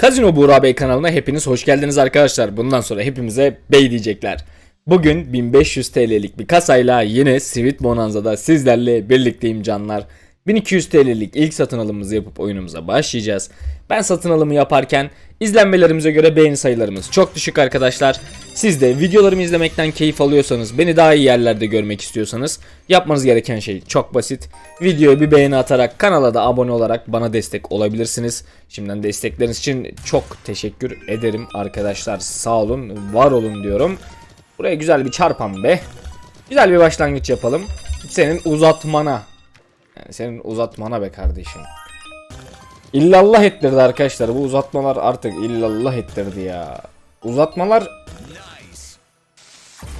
Kazino Buğra Bey kanalına hepiniz hoş geldiniz arkadaşlar. Bundan sonra hepimize bey diyecekler. Bugün 1500 TL'lik bir kasayla yine Sweet Bonanza'da sizlerle birlikteyim canlar. 1200 TL'lik ilk satın alımımızı yapıp oyunumuza başlayacağız. Ben satın alımı yaparken izlenmelerimize göre beğeni sayılarımız çok düşük arkadaşlar. Siz de videolarımı izlemekten keyif alıyorsanız, beni daha iyi yerlerde görmek istiyorsanız yapmanız gereken şey çok basit. Videoya bir beğeni atarak kanala da abone olarak bana destek olabilirsiniz. Şimdiden destekleriniz için çok teşekkür ederim arkadaşlar. Sağ olun, var olun diyorum. Buraya güzel bir çarpan be. Güzel bir başlangıç yapalım. Senin uzatmana. Yani senin uzatmana be kardeşim. İllallah ettirdi arkadaşlar. Bu uzatmalar artık illallah ettirdi ya. Uzatmalar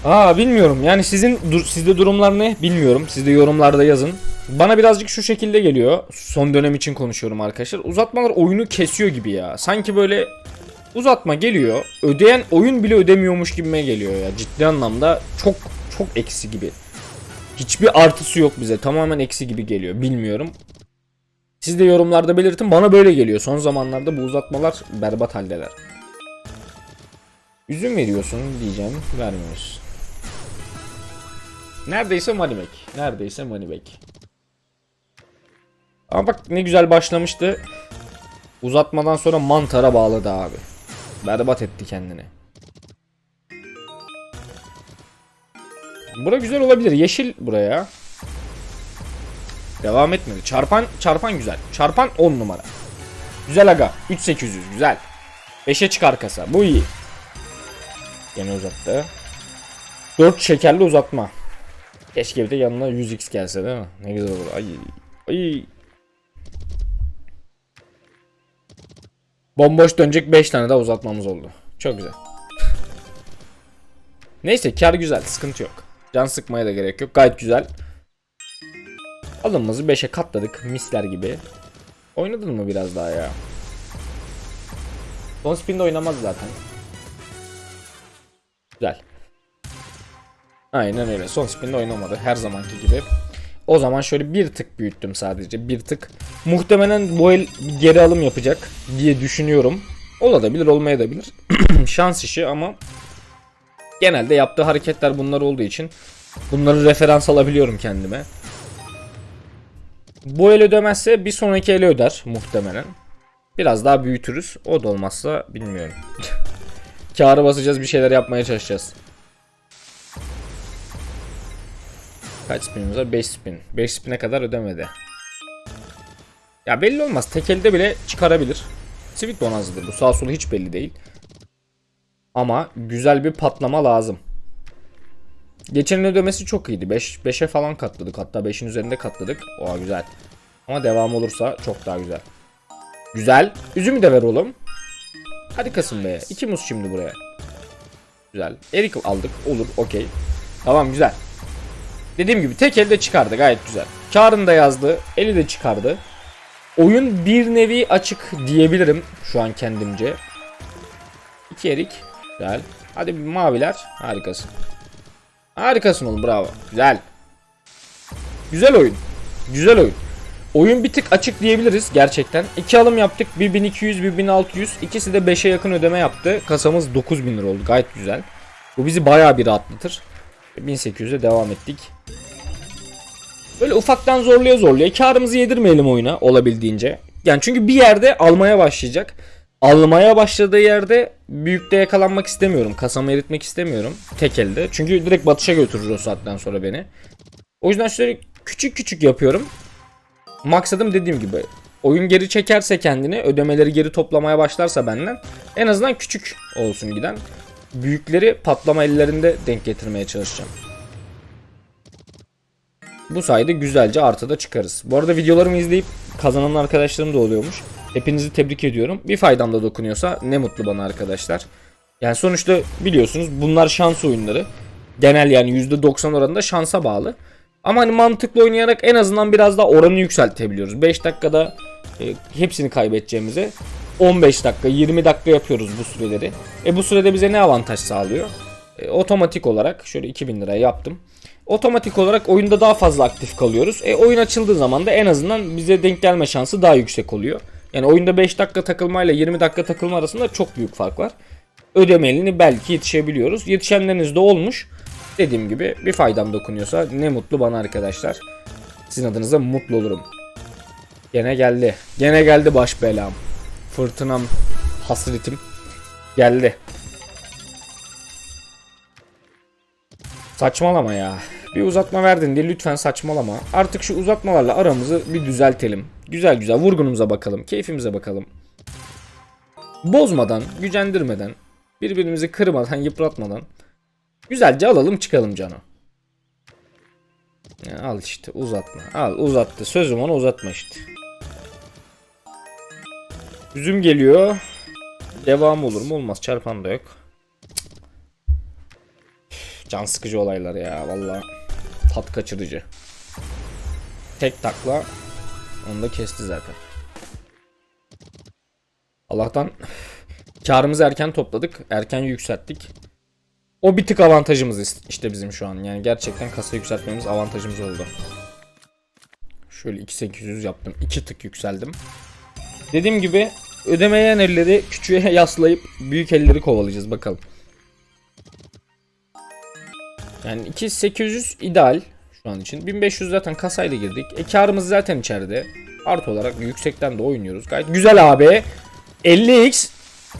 Aa bilmiyorum. Yani sizin dur- sizde durumlar ne bilmiyorum. Siz de yorumlarda yazın. Bana birazcık şu şekilde geliyor. Son dönem için konuşuyorum arkadaşlar. Uzatmalar oyunu kesiyor gibi ya. Sanki böyle uzatma geliyor. Ödeyen oyun bile ödemiyormuş gibime geliyor ya. Ciddi anlamda çok çok eksi gibi. Hiçbir artısı yok bize. Tamamen eksi gibi geliyor. Bilmiyorum. Siz de yorumlarda belirtin. Bana böyle geliyor. Son zamanlarda bu uzatmalar berbat haldeler. Üzüm veriyorsun diyeceğim. Vermiyorsun. Neredeyse money. Neredeyse money. Ama bak ne güzel başlamıştı. Uzatmadan sonra mantara bağladı abi. Berbat etti kendini. Bura güzel olabilir. Yeşil buraya. Devam etmedi. Çarpan çarpan güzel. Çarpan 10 numara. Güzel aga. 3800 güzel. 5'e çıkar kasa. Bu iyi. Gene uzattı. 4 şekerli uzatma. Keşke bir de yanına 100x gelse değil mi? Ne güzel olur. Ay. Ay. Bomboş dönecek 5 tane daha uzatmamız oldu. Çok güzel. Neyse kar güzel. Sıkıntı yok. Can sıkmaya da gerek yok. Gayet güzel. Alımımızı 5'e katladık. Misler gibi. Oynadın mı biraz daha ya? Son spin'de oynamaz zaten. Güzel. Aynen öyle. Son spin'de oynamadı. Her zamanki gibi. O zaman şöyle bir tık büyüttüm sadece. Bir tık. Muhtemelen bu el geri alım yapacak diye düşünüyorum. Olabilir olmayabilir. Şans işi ama genelde yaptığı hareketler bunlar olduğu için bunları referans alabiliyorum kendime. Bu el ödemezse bir sonraki eli öder muhtemelen. Biraz daha büyütürüz. O da olmazsa bilmiyorum. Kârı basacağız bir şeyler yapmaya çalışacağız. Kaç spinimiz var? 5 spin. 5 spine kadar ödemedi. Ya belli olmaz. Tek elde bile çıkarabilir. Sweet bonanzadır bu. Sağ solu hiç belli değil. Ama güzel bir patlama lazım. Geçen ödemesi çok iyiydi. 5 5'e falan katladık. Hatta 5'in üzerinde katladık. Oha güzel. Ama devam olursa çok daha güzel. Güzel. Üzümü de ver oğlum. Hadi Kasım be. İki muz şimdi buraya. Güzel. Erik aldık. Olur. Okey. Tamam güzel. Dediğim gibi tek elde çıkardı. Gayet güzel. Karını da yazdı. Eli de çıkardı. Oyun bir nevi açık diyebilirim şu an kendimce. İki erik. Güzel. Hadi maviler. Harikasın. Harikasın oğlum bravo. Güzel. Güzel oyun. Güzel oyun. Oyun bir tık açık diyebiliriz gerçekten. İki alım yaptık. Bir 1200 bir 1600. İkisi de 5'e yakın ödeme yaptı. Kasamız 9000 lira oldu. Gayet güzel. Bu bizi bayağı bir rahatlatır. 1800'e devam ettik. Böyle ufaktan zorluya zorluya karımızı yedirmeyelim oyuna olabildiğince. Yani çünkü bir yerde almaya başlayacak. Almaya başladığı yerde büyükte yakalanmak istemiyorum. Kasamı eritmek istemiyorum. Tek elde. Çünkü direkt batışa götürür o saatten sonra beni. O yüzden şöyle küçük küçük yapıyorum. Maksadım dediğim gibi oyun geri çekerse kendini ödemeleri geri toplamaya başlarsa benden en azından küçük olsun giden. Büyükleri patlama ellerinde denk getirmeye çalışacağım. Bu sayede güzelce artıda çıkarız. Bu arada videolarımı izleyip kazanan arkadaşlarım da oluyormuş. Hepinizi tebrik ediyorum. Bir faydam da dokunuyorsa ne mutlu bana arkadaşlar. Yani sonuçta biliyorsunuz bunlar şans oyunları. Genel yani %90 oranında şansa bağlı. Ama hani mantıklı oynayarak en azından biraz daha oranı yükseltebiliyoruz. 5 dakikada e, hepsini kaybedeceğimize 15 dakika 20 dakika yapıyoruz bu süreleri. E bu sürede bize ne avantaj sağlıyor? E, otomatik olarak şöyle 2000 lira yaptım. Otomatik olarak oyunda daha fazla aktif kalıyoruz. E oyun açıldığı zaman da en azından bize denk gelme şansı daha yüksek oluyor. Yani oyunda 5 dakika takılmayla 20 dakika takılma arasında çok büyük fark var. Ödemelini belki yetişebiliyoruz. Yetişenleriniz de olmuş. Dediğim gibi bir faydam dokunuyorsa ne mutlu bana arkadaşlar. Sizin adınıza mutlu olurum. Gene geldi. Gene geldi baş belam. Fırtınam, hasretim geldi. Saçmalama ya. Bir uzatma verdin diye lütfen saçmalama. Artık şu uzatmalarla aramızı bir düzeltelim. Güzel güzel vurgunumuza bakalım. Keyfimize bakalım. Bozmadan, gücendirmeden, birbirimizi kırmadan, yıpratmadan güzelce alalım çıkalım Cano. Ya al işte uzatma. Al uzattı. Sözüm onu uzatma işte. Üzüm geliyor. Devam olur mu? Olmaz. Çarpan da yok. Can sıkıcı olaylar ya valla. Tat kaçırıcı. Tek takla onu da kesti zaten. Allah'tan karımızı erken topladık. Erken yükselttik. O bir tık avantajımız işte bizim şu an. Yani gerçekten kasa yükseltmemiz avantajımız oldu. Şöyle 2800 yaptım. 2 tık yükseldim. Dediğim gibi ödemeyen elleri küçüğe yaslayıp büyük elleri kovalayacağız bakalım. Yani 2800 ideal şu an için. 1500 zaten kasayla girdik. E karımız zaten içeride. Artı olarak yüksekten de oynuyoruz. Gayet güzel abi. 50x.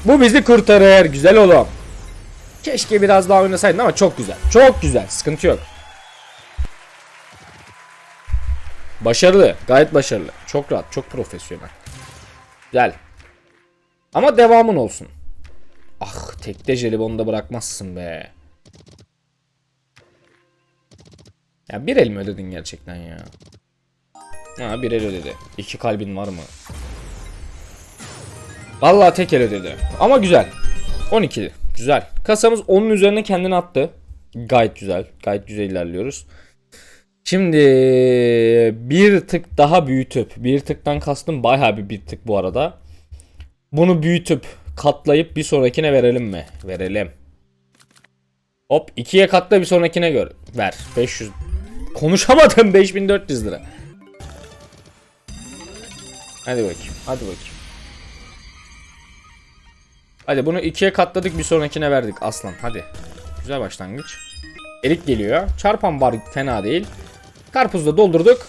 Bu bizi kurtarır. Güzel oğlum. Keşke biraz daha oynasaydın ama çok güzel. Çok güzel. Sıkıntı yok. Başarılı. Gayet başarılı. Çok rahat. Çok profesyonel. Güzel. Ama devamın olsun. Ah tekte jelibonu da bırakmazsın be. Ya bir el mi ödedin gerçekten ya? Ha bir el ödedi. İki kalbin var mı? Vallahi tek el ödedi. Ama güzel. 12. Güzel. Kasamız onun üzerine kendini attı. Gayet güzel. Gayet güzel ilerliyoruz. Şimdi bir tık daha büyütüp bir tıktan kastım bayağı bir bir tık bu arada. Bunu büyütüp katlayıp bir sonrakine verelim mi? Verelim. Hop ikiye katla bir sonrakine gör. Ver. 500. Konuşamadım 5400 lira. Hadi bakayım. Hadi bakayım. Hadi bunu ikiye katladık bir sonrakine verdik aslan. Hadi. Güzel başlangıç. Erik geliyor. Çarpan bar fena değil. Karpuzla doldurduk.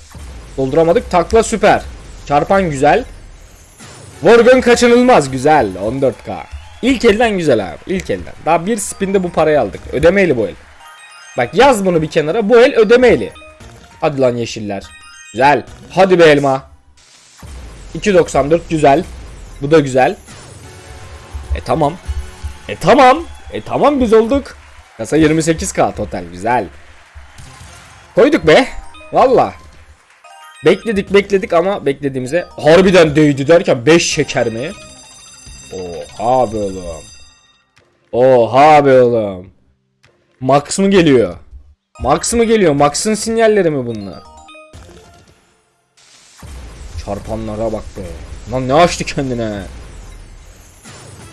Dolduramadık. Takla süper. Çarpan güzel. Vurgun kaçınılmaz güzel. 14k. İlk elden güzel abi. İlk elden. Daha bir spinde bu parayı aldık. Ödemeli bu el. Bak yaz bunu bir kenara. Bu el ödemeli. Hadi lan yeşiller. Güzel. Hadi be elma. 2.94 güzel. Bu da güzel. E tamam. E tamam. E tamam biz olduk. Kasa 28k total güzel. Koyduk be. Valla. Bekledik bekledik ama beklediğimize harbiden değdi derken 5 şeker mi? Oha be oğlum. Oha be oğlum. Max mı geliyor? Max mı geliyor? Max'ın sinyalleri mi bunlar? Çarpanlara bak be. Lan ne açtı kendine?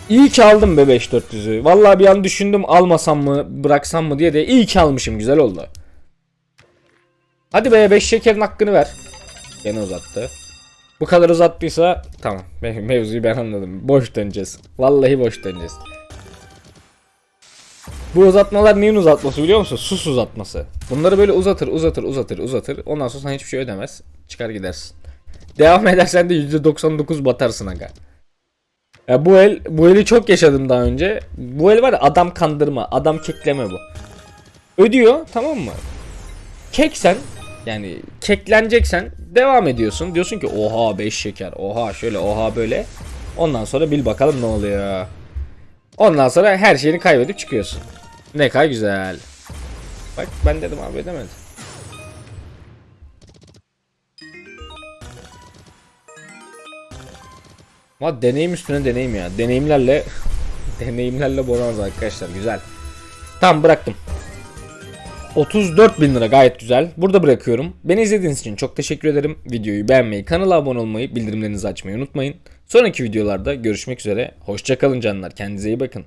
İyi ki aldım be 5400'ü. Vallahi bir an düşündüm almasam mı bıraksam mı diye de iyi ki almışım güzel oldu. Hadi be 5 şekerin hakkını ver. Gene uzattı. Bu kadar uzattıysa tamam. Me- Mevzuyu ben anladım. Boş döneceğiz. Vallahi boş döneceğiz. Bu uzatmalar neyin uzatması biliyor musun? Sus uzatması. Bunları böyle uzatır, uzatır, uzatır, uzatır. Ondan sonra sana hiçbir şey ödemez. Çıkar gidersin. Devam edersen de %99 batarsın aga. Ya bu el bu eli çok yaşadım daha önce. Bu el var ya adam kandırma, adam kekleme bu. Ödüyor tamam mı? Keksen yani kekleneceksen devam ediyorsun. Diyorsun ki oha 5 şeker, oha şöyle, oha böyle. Ondan sonra bil bakalım ne oluyor. Ondan sonra her şeyini kaybedip çıkıyorsun. Ne kadar güzel. Bak ben dedim abi ödemedi. Ama deneyim üstüne deneyim ya. Deneyimlerle deneyimlerle bonanza arkadaşlar güzel. Tamam bıraktım. 34 bin lira gayet güzel. Burada bırakıyorum. Beni izlediğiniz için çok teşekkür ederim. Videoyu beğenmeyi, kanala abone olmayı, bildirimlerinizi açmayı unutmayın. Sonraki videolarda görüşmek üzere. Hoşçakalın canlar. Kendinize iyi bakın.